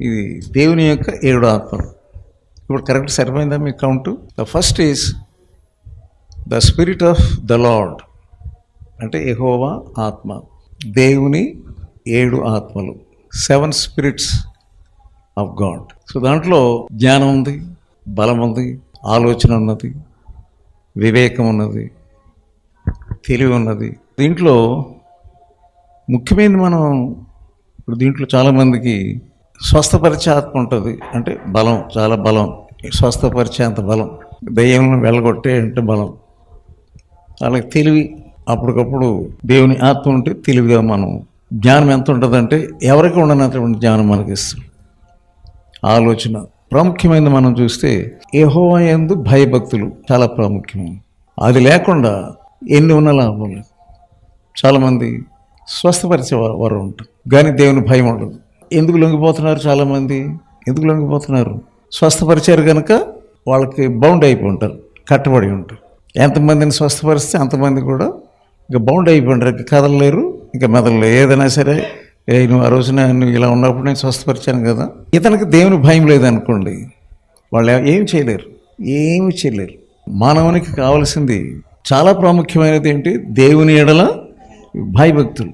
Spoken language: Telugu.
ఇది దేవుని యొక్క ఏడు ఆత్మలు. ఇప్పుడు కరెక్ట్ సరిపోయిందా మీ count? The first is the spirit of the Lord అంటే ఎహోవా ఆత్మ. దేవుని ఏడు ఆత్మలు. Seven spirits of God so దాంట్లో జ్ఞానం ఉంది బలం ఉంది ఆలోచన ఉన్నది వివేకం ఉన్నది తెలివి ఉన్నది. దీంట్లో ముఖ్యమైనది మనం ఇప్పుడు దీంట్లో చాలామందికి స్వస్థపరిచే ఆత్మ ఉంటుంది అంటే బలం చాలా బలం. స్వస్థపరిచే అంత బలం. దయ్యంలో వెళ్ళగొట్టే అంటే బలం. అలాగే తెలివి. అప్పటికప్పుడు దేవుని ఆత్మ ఉంటే తెలివిగా మనం. జ్ఞానం ఎంత ఉంటుందంటే ఎవరికి ఉండనటువంటి జ్ఞానం మనకి ఇస్తుంది. ఆలోచన ప్రాముఖ్యమైనది మనం చూస్తే ఏహో ఎందు భయభక్తులు చాలా ప్రాముఖ్యమైనది అది లేకుండా ఎన్ని ఉన్న లాభం లేదు. చాలామంది స్వస్థపరిచే వారు ఉంటారు. కానీ దేవుని భయం ఉండదు. ఎందుకు లొంగిపోతున్నారు చాలామంది? ఎందుకు లొంగిపోతున్నారు? స్వస్థపరిచారు కనుక వాళ్ళకి బౌండ్ అయిపోయి ఉంటారు కట్టబడి ఉంటారు. ఎంతమందిని స్వస్థపరిస్తే అంతమంది కూడా ఇంకా బౌండ్ అయిపోయి ఉంటారు. ఇంకా కదలలేరు ఇంకా మెదలలేరు ఏదైనా సరే ఏ నువ్వు ఆ రోజున నువ్వు ఇలా ఉన్నప్పుడు నేను స్వస్థపరిచాను కదా. ఇతనికి దేవుని భయం లేదనుకోండి వాళ్ళు ఏం చేయలేరు ఏమి చేయలేరు. మానవునికి కావాల్సింది చాలా ప్రాముఖ్యమైనది ఏంటి? దేవుని ఎడల భయభక్తులు.